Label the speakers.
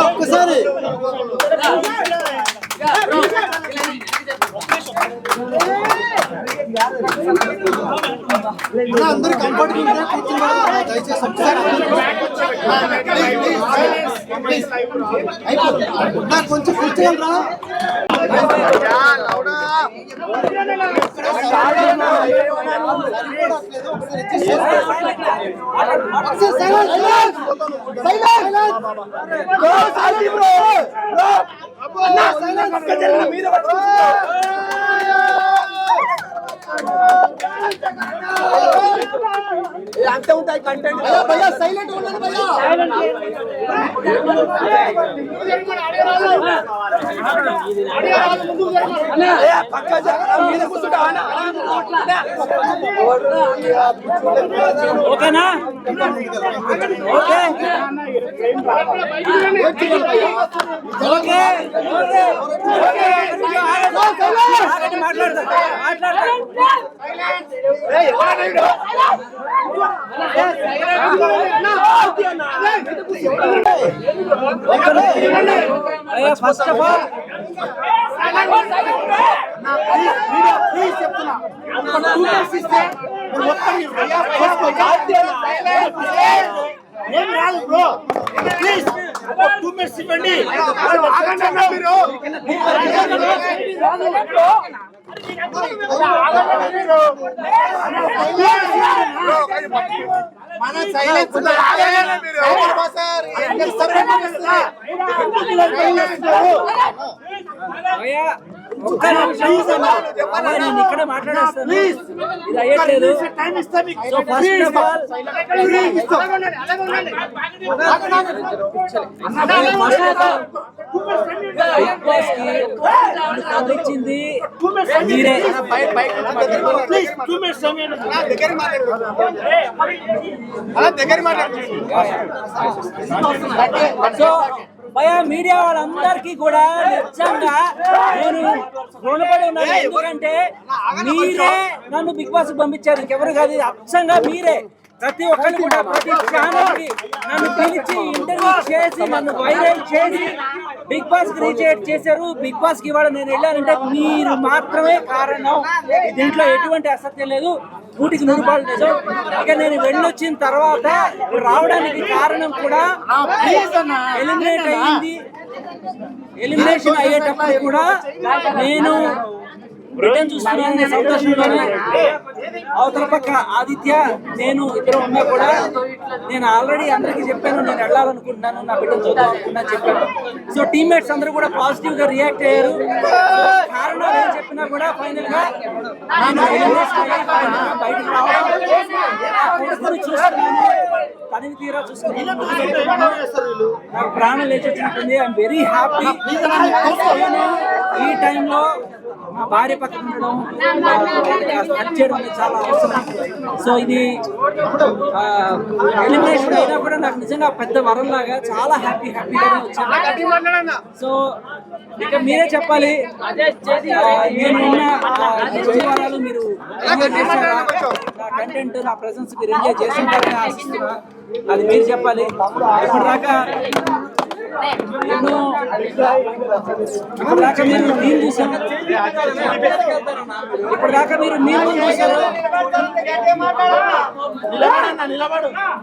Speaker 1: ఒక్కసారి అన్నా, అందరూ కంఫర్టబుల్ దయచేసి ఒకసారి Please, please. అయిపోతుంది. అన్నా,
Speaker 2: అంత ఉంటాయి కంటెంట్
Speaker 1: భయ్యా సైలెంట్ ఉండండి భయ్యా
Speaker 2: పక్క మీద కూర్చుంటా
Speaker 3: ఓకేనా? Okay. Okay. Okay. First of all
Speaker 1: please చెప్తున్నా ఒక టూ మినిట్స్ ఇస్తే మీరు మొత్తం మీరు భయ్యా ఏం రాదు బ్రో ప్లీజ్ టూ మినిట్స్ ఇవ్వండి ఆగండి అన్న మీరు మన సైలెన్స్
Speaker 3: ఒక్క నిమిషం నేను ఇక్కడ మాట్లాడేస్తాను ఇది అయ్యట్లేదు ఫస్ట్ ఆఫ్ ఆల్ బిగ్ బాస్కి నన్ను మీరే. సో భయ మీడియా వాళ్ళందరికీ కూడా నిజంగా నేను రుణపడి ఉన్నాను. ఎందుకంటే మీరే నన్ను బిగ్ బాస్ పంపించారు. ఇంకెవరు కాదు. అచ్చంగా మీరే. ప్రతి ఒక్కరు కూడా ప్రతి ఛానల్ నన్ను పిలిచి ఇంటర్వ్యూ చేసి నన్ను వైరల్ చేసి బిగ్ బాస్ రీచేట్ చేశారు. బిగ్ బాస్కి ఇవాళ నేను వెళ్ళానంటే మీరు మాత్రమే కారణం. దీంట్లో ఎటువంటి అసత్యం లేదు. నూటికి నూరు రూపాయలు నిజం. ఇక నేను వెళ్ళొచ్చిన తర్వాత రావడానికి కారణం కూడా ఎలిమినేట్ అయ్యింది ఎలిమినేషన్ అయ్యేటప్పుడు కూడా నేను రిటర్న్ చూస్తున్నాననే సంతోషంలోనే అవతల పక్క ఆదిత్య నేను ఇద్దరు ఉన్నా కూడా నేను ఆల్రెడీ అందరికీ చెప్పాను నేను వెళ్ళాలనుకుంటున్నాను నా బిడ్డను చూద్దామనుకున్నా చెప్పాను. సో టీమ్మేట్స్ అందరూ కూడా పాజిటివ్గా రియాక్ట్ అయ్యారు. కారణాలు ఏం చెప్పినా కూడా ఫైనల్గా నేను బయటకు రావడం చూస్తున్నాను. తీరా చూసుకున్నాను నాకు ప్రాణం లేచి వచ్చినట్టుంది. ఐఎమ్ వెరీ హ్యాపీ ఈ టైంలో మా భార్య పక్కన ఉండడం కట్ చేయడం చాలా అవసరం. సో ఇది ఎలిమినేషన్ అయినా కూడా నాకు నిజంగా పెద్ద వరం లాగా చాలా హ్యాపీ హ్యాపీగానే వచ్చాను. సో ఇక మీరే చెప్పాలి. ఆ, నేను వారాలు మీరు ఎంజాయ్ నా కంటెంట్ నా ప్రజెన్స్ మీరు ఎంజాయ్ చేస్తుంటారని ఆశిస్తున్నా. అది మీరు చెప్పాలి. ఇప్పటిదాకా ఎన్నో ఇప్పటిదాకా మీరు నేను చూసాను ఇప్పటిదాకా మీరు నేను చూసారు లో చూసింది